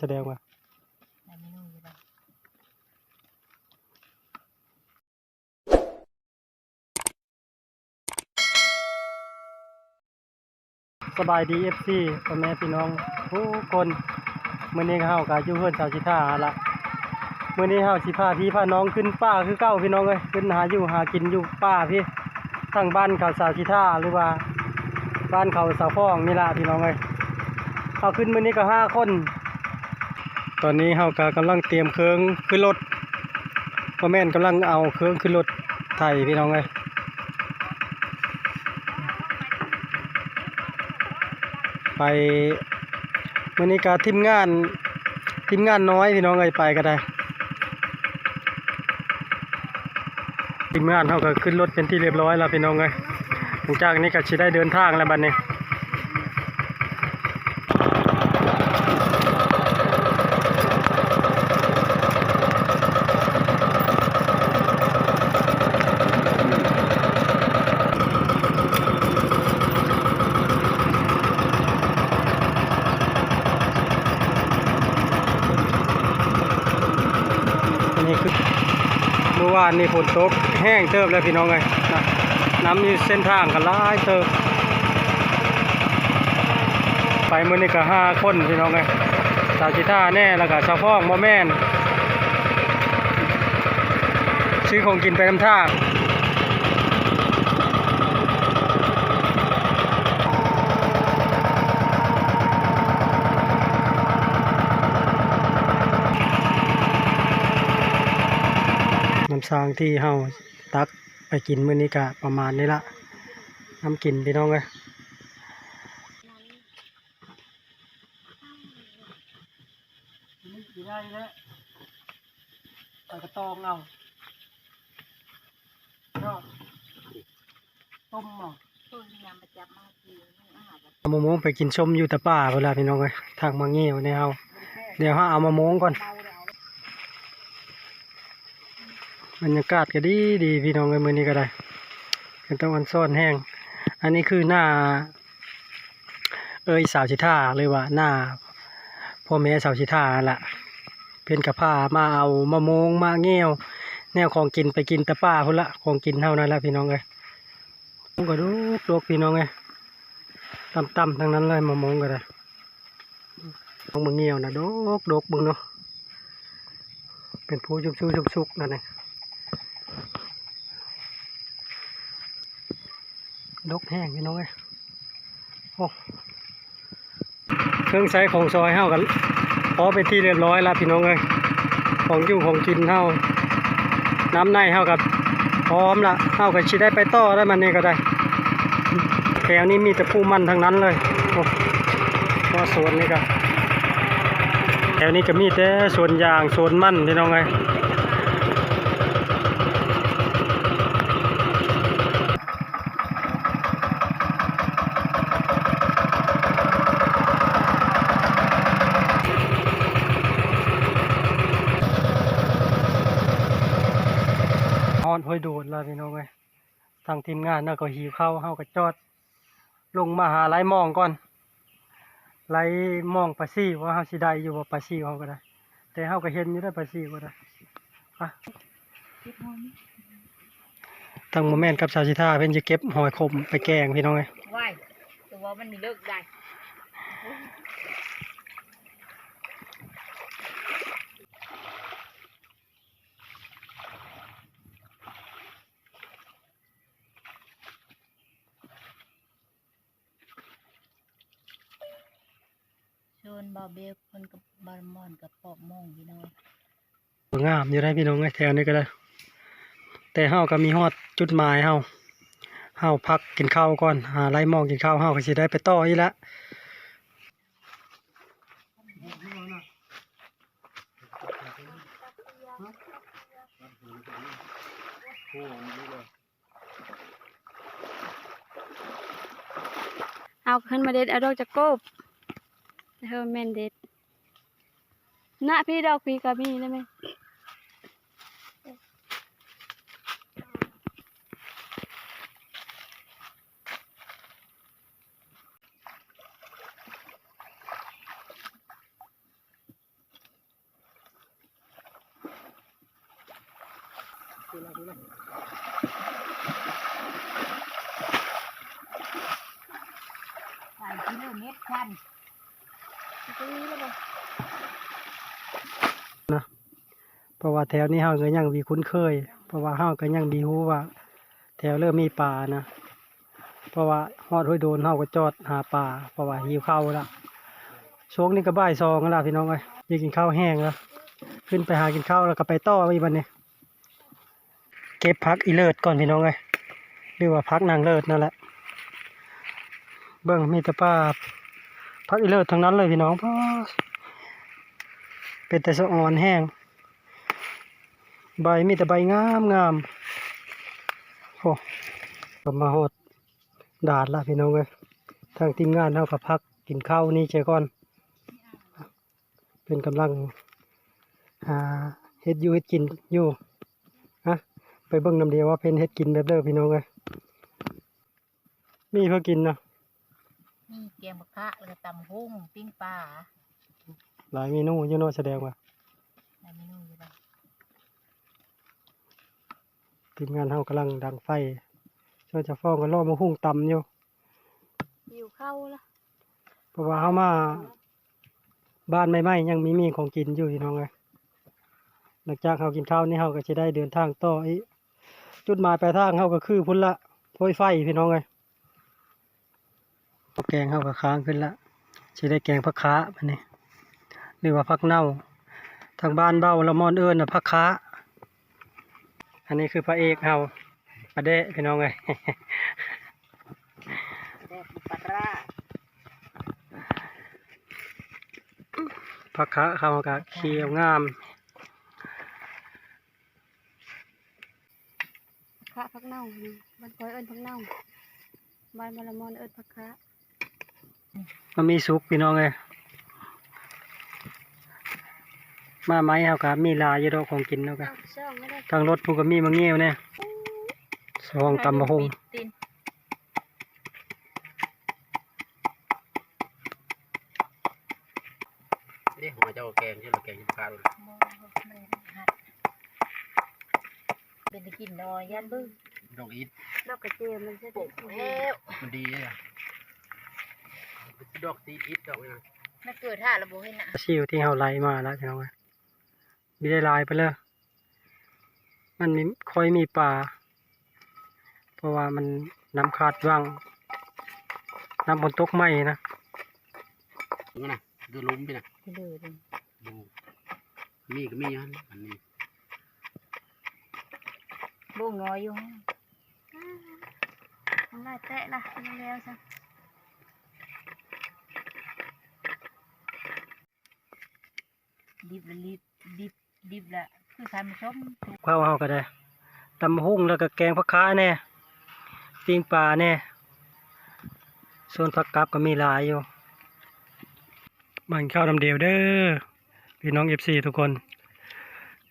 แสดงว่าในเมนูอยู่บ้างสบายดี FC พ่อแม่พี่น้องทุกคนมื้อนี้ก็เฮาก็อยู่เฮือนสาวสิท่าละมื้อนี้เฮาสิพาพี่พาน้องขึ้นป่าคือเก่าพี่น้องเอ้ยขึ้นหาอยู่หากินอยู่ป่าพี่ทั้งบ้านเขาสาวสิท่าหรือว่าบ้านเขาสาวฟ้องนี่ล่ะพี่น้องเอ้ยเอาขึ้นมื้อนี้ก็ห้าคน ตอนนี้เฮาก็กำลังเตรียมเครื่องขึ้นรถพ่อแม่นกำลังเอาเครื่องขึ้นรถไถพี่น้องเอ้ยไปมื้อนี้ก็ทีมงานทีมงานน้อยพี่น้องเอ้ยไปก็ได้ทีมงานเขาก็ขึ้นรถเป็นที่เรียบร้อยแล้วพี่น้องเอ้ยหลังจากนี้ก็สิได้เดินทางแล้วบัดนนี้านนี่ฝนตกแห้งเติบแล้วพี่น้องเอ้ยนะน้ำนี่เส้นทางก็หลายเติบ ไปมือนี่ก็ห้าคนพี่น้องเอ้ยสาวจิท่าแน่แล้วก็ชาวพ้องมอแม่นซื้อของกินไปน้ำท่า งน้ำสร้างที่เฮาตักไปกินมื้อนี้ก็ประมาณนี้ละน้ำกินพี่น้องเอ้ยกินได้แล้วไปกระตองเอาก็ต้มเอาต้นที่นำมาจับมาคือนุ่งอาหารแบบเอามะม่วงไปกินชมอยู่แต่ป่าเวลาพี่น้องเอ้ยทางมาเงี้ยวเนี่ยเอาเดี๋ยวฮะเอามะม่วงก่อน เมาแล้ว บรรยากาศก็ดีดีพี่น้องเอ้ยมือนี้ก็ได้เป็นตะวันซ่อนแห้ง อันนี้คือหน้า เอ้ยสาวชิท่าเลยว่าหน้าพ่อแม่สาวชิท่าละเพื่อนกับพามาเอามะม่วงมาเงี้ยว แนวของกินไปกินต่ป่าพุ่นละของกินเท่านั้นละพี่น้องเอ้ยมงก็ดูดกพี่น้องเอ้ยต่ำๆทั้งนั้นเลยมะม่วงก็ได้มะเงี้ยวนะดกดกบึงเนาะเป็นผู้ชุบชูชุบชุกนั่นเอง ดกแห้งพี่น้องเอ้ยโอ้เครื่องใช้ของซอยเฮากันพอไปนที่เรียบร้อยแล้วพี่น้องเอ้ยของอยู่ของกินเฮาน้ำในเฮากับพร้อมละเฮาก็ชิได้ไปต่อได้มันนี่ก็ได้แถวนี้มีแต่ผู้มันทั้งนั้นเลยโอ้ก็สวนนี่ก็แถวนี้ก็มีแต่สวนยางสวนมันพี่น้องเอ้ย ฮอนห้อยโดด แล้วพี่น้องเอ้ยทางทีมงานน่ะก็หิวข้าวเฮาก็จอด ลงมาหาไล่มองก่อนไล่มองปลาซี่ว่าเฮาสิได้อยู่บ่ปลาซี่เฮาก็ได้ แต่เฮาก็เห็นอยู่ได้ปลาซี่ก็ได้ไปคิดหอยทางโมแมนกับชาวชิท่าเพิ่นจะเก็บหอยขมไปแกงพี่น้องเอ้ยไหวแต่ว่ามันมีเลิกได้ ชวนบาเบลคนกับบารมอนกับปอบโมงพี่น้องงามอยู่ได้พี่น้องเอ้ยแถวนี้ก็ได้ แต่เฮาก็มีฮอดจุดหมายเฮาเฮาพักกินข้าวก่อนหาไล่มองกินข้าวเฮาก็สิได้ไปต่ออีกละเอาขึ้นมาเด็ดเอาดอกจะกบ เฮอแมนเด็ดน้พี่ดอกพีกามีได้ไหมดูแลดูแลใส่กิโลเมตรชัน ตรงนี้แล้วบ่เพราะว่าแถวนี้เฮาก็ยังมีคุ้นเคย เพราะว่าเฮาก็ยังมีฮู้ว่า แถวเริ่มมีป่านะ เพราะว่าฮอดห้วยโดนเฮาก็จอดหาป่าเพราะว่าหิวข้าวแล้วช่วงนี้ก็บ่ายสองแล้วล่ะพี่น้องเอ้ยอยากกินข้าวแห้งแล้วขึ้นไปหากินข้าวแล้วก็ไปต่ออีกบัดนี้เก็บพักอีเลิศก่อนพี่น้องเอ้ยหรือว่าพักนางเลิศนั่นแหละ เบิ่งมีแต่ป้า พักอีเลิศทั้งนั้นเลยพี่น้องเพราะเป็นแต่สะอ่อนแห้ง ใบมีแต่ใบงามงามโอ้ก็มาหดดาดละพี่น้องเลยทางทีมงานเท่ากับพักกินข้าวนี่เจก่อน เป็นกำลังหาเฮ็ดอยู่เฮ็ดกินอยู่ฮะไปเบิ่งน้ำเดียวว่าเป็นเฮ็ดกินแบบเด้อพี่น้องเลยมีเพื่อกินเนาะ นี่แกงบะคะแล้วก็ตำหุ้งปิ้งปลาหลายเมนูอยู่เนาะแสดงว่าหลายเมนูอยู่บ้างทีมงานเฮากำลังดังไฟช่วยจะฟ้องกันรอมาหุ่งตำอยู่หิวข้าวละเพราะว่าเฮามาบ้านใหม่ๆยังมีมีของกินอยู่พี่น้องเลยหลังจากเฮากินข้าวนี่เฮาก็จะได้เดินทางต่ออีกจุดหมายปลายทางเฮาก็คือพุ่นละโพยไฟพี่น้องเลยแกงเฮาก็ค้างขึ้นละสิได้แกงผักค้าบัดนี้หรือว่าผักเน่า ทางบ้านเบ้าละมอนเอิ้นน่ะผักค้า อันนี้คือพระเอกเฮาประเดะพี่น้องเลยแซ่บปลาร้าผักคะเขาก็เขียวงามพระพักเน่าบ้านคอยเอิ้นพักเน่าบ้านมะละมอนเอิ้นพักคะ มันมีสุกพี่น้องเลยมาไหมเขาก็มีหลายอยู่ดอกของกินเนาะก็เอาช่องไม่ได้ทางรถผู้ก็มีมังเงี้ยวเนี่ยสองตำมะฮงตีนนี่หัวเจ้าแกงที่เราแกงยุคาเลยมองมันหัดเป็นตะกินดอยยันบึ้งดอกอีทดอกกระเจียมมันจะปลูได้กแล้วมันดีอะ ดอกตีอีทดอกนี่นะมันเกิดท่าระบบให้หนะชิวที่เขาไล่มาแล้วพี่น้องเอ้ยมีได้หลายไปเลยมันมีค่อยมีป่า เพราะว่ามันน้ำขาดว่างน้ำบนตกไหมนะงั้นนะดูล้มไปนะที่เลยเลยดูมีก็มีอันอันนี้บุ้งน้อยอยู่ฮะทำลายแตะละเร็วๆซะ ดิบละดิบดิบดิบละคือการชมข้าวเขาก็ได้ตำหุ่งแล้วก็แกงผักค้าแน่ปิ้งปลาแน่ส่วนผักกับก็มีหลายอยู่มันข้าวน้ำเดียวเด้อพี่น้องเอฟซีทุกคน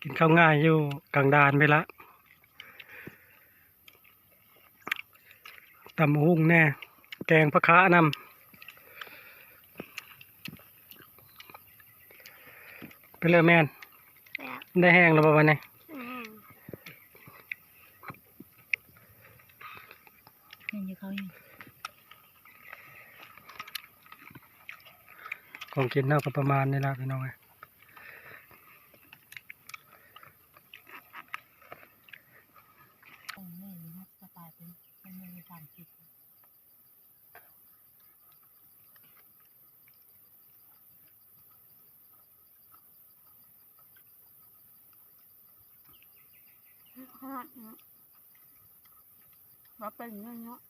กินข้าวง่ายอยู่กลางดานไปละตำหุ่งแน่ แกงผักค้านำไป เลยแมนแซ่บได้แห้งแล้วประมาณนี้อืมเห็นอยู่เขาอยู่ของกินเท่ากับประมาณนี้ละพี่น้องเอ้ย โอ้แม่นี่นะสบายเป็นมันมีความคิด ฮอดเนาะว่าเป็นเงี้ยเนาะ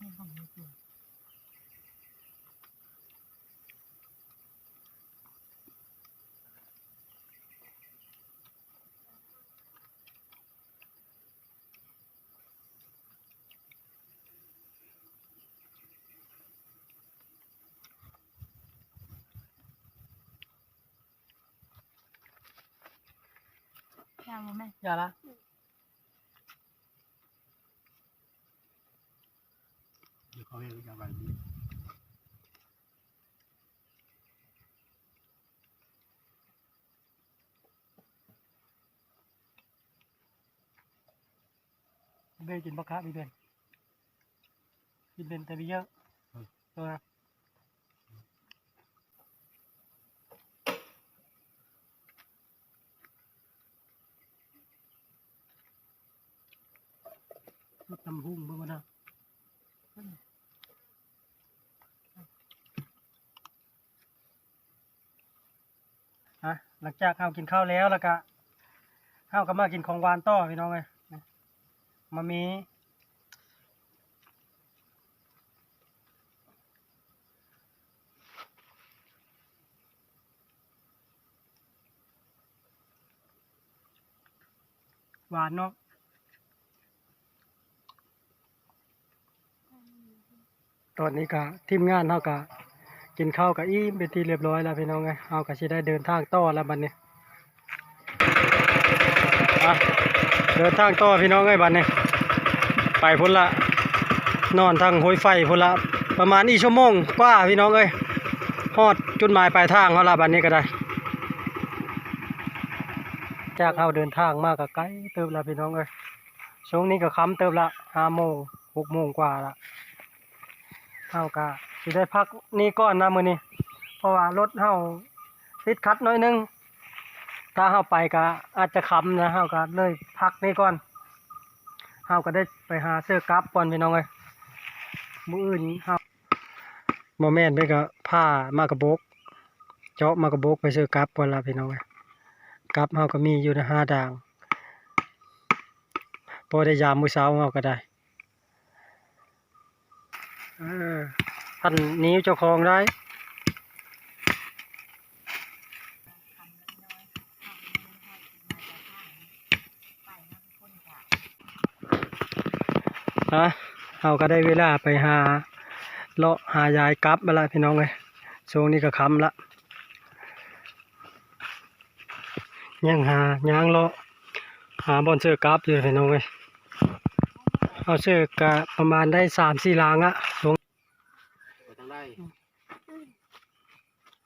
นี่ของมีตัวยางแมอย่าละเดี๋ยวเขาเรียกจะไปเบกินปลาคะพี่เบนกินเป็นแต่ไม่เยอะเออำหุ่งเบิ่งมานะฮะหลังจากข้าวกินข้าวแล้วแล้วก็ข้าวก็มากินของหวานต่อพี่น้องเลยมามีหวานเนาะ ตอนนี้ก็ทีมงานเฮาก็กินข้าวกับอิ่มเป็นที่เรียบร้อยแล้วพี่น้องไงเฮาก็สิได้เดินทางต่อแล้วบัดนี้เดินทางต่อพี่น้องเอ้บัดนี้ไปพุ่นละนอนทางห้วยไฟพุ่นละประมาณอีชั่วโมงกว่าพี่น้องเอ้ยฮอดจุดหมายปลายทางเฮาละบัดนี้ก็ได้จากเราเดินทางมากกับไกลเติบละพี่น้องเอ้ยช่วงนี้ก็ค้ำเติบละห้าโมงหกโมงกว่าละ เฮากะสิได้พักนี่ก่อนนะมื้อนี้ เพราะว่ารถเฮาติดขัดน้อยนึง ถ้าเฮาไปก็อาจจะค้ำนะเฮาก็เลยพักนี่ก่อนเฮาก็ได้ไปหาเสื้อกลับก่อนพี่น้องเอ้ยมื้ออื่นเฮาบ่แม่นไปก็ผ้ามากระบกเจาะมากระบกไปซื้อกลับก่อนละพี่น้องเอ้ยกับเฮาก็มีอยู่ในห้าด่างพอได้ยามมื้อเช้าเฮาก็ได้ ท่านนี้เจ้าของได้ฮะเฮาก็ได้เวลาไปหาเลาะหายายกลับมาละพี่น้องเอ้ยช่วงนี้ก็คำละยังหาย่างเลาะหาบอลเสือกราฟอยู่พี่น้องเว้ยเอาเสือกประมาณได้สามสี่ลางอะลง ไปทางได้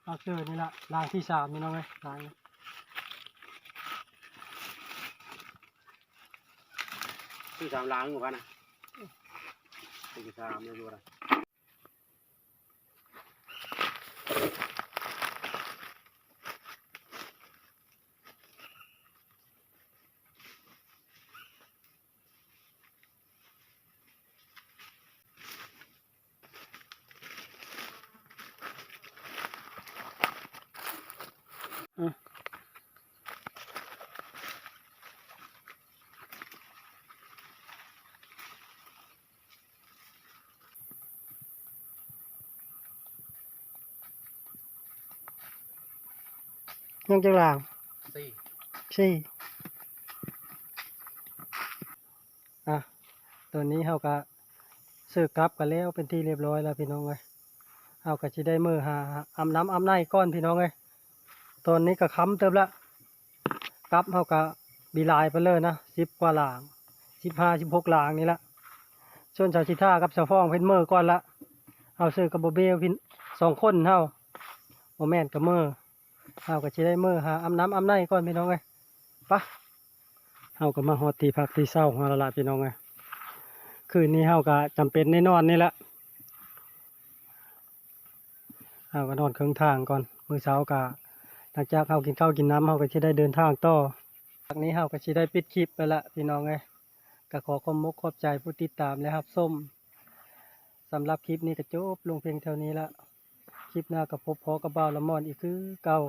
เอาเสื้อนี่ละลางที่สามนี่น้องไหมรางที่สามล้างอยู่กันนะที่สามเนี่ยดูอะ ยังจะลางสี่สี่อะตัวนี้เฮาก็เสื้อกลับกันแล้วเป็นที่เรียบร้อยแล้วพี่น้องเว้ยเฮาก็สิได้มือหาอำน้ำอำในก้อนพี่น้องเว้ยตอนนี้ก็ค้ำเติบละกลับเฮาก็บีลายไปเลยนะสิบกว่าหลางสิบห้าสิบหกหลางนี่ละส่วนชาวชิท่ากับชาวฟ้องเพิ่นมือก่อนละเอาซื้อกับโบเบลพินสองคนเฮาโมแมนกับมือ เฮาก็สิได้มือหาอำน้ำอำในก่อนพี่น้องเว้ยปะเฮาก็มาฮอดตีพักตีเศร้าของเราละพี่น้องเว้ยคืนนี้เฮาก็จำเป็นแน่นอนนี่แหละเฮาก็นอนเครื่องทางก่อนมื้อเช้าก็หลังจากเฮากินข้าวกินน้ำเฮาก็สิได้เดินทางต่อจากนี้เฮาก็สิได้ปิดคลิปไปละพี่น้องเอ้ยก็ขอขอบมุกขอบใจผู้ติดตามและรับชมสำหรับคลิปนี้ก็จบลงเพียงเท่านี้ละ ลิปหน้าก็พบพอกับบ่าวละมอนอีกคือเก่า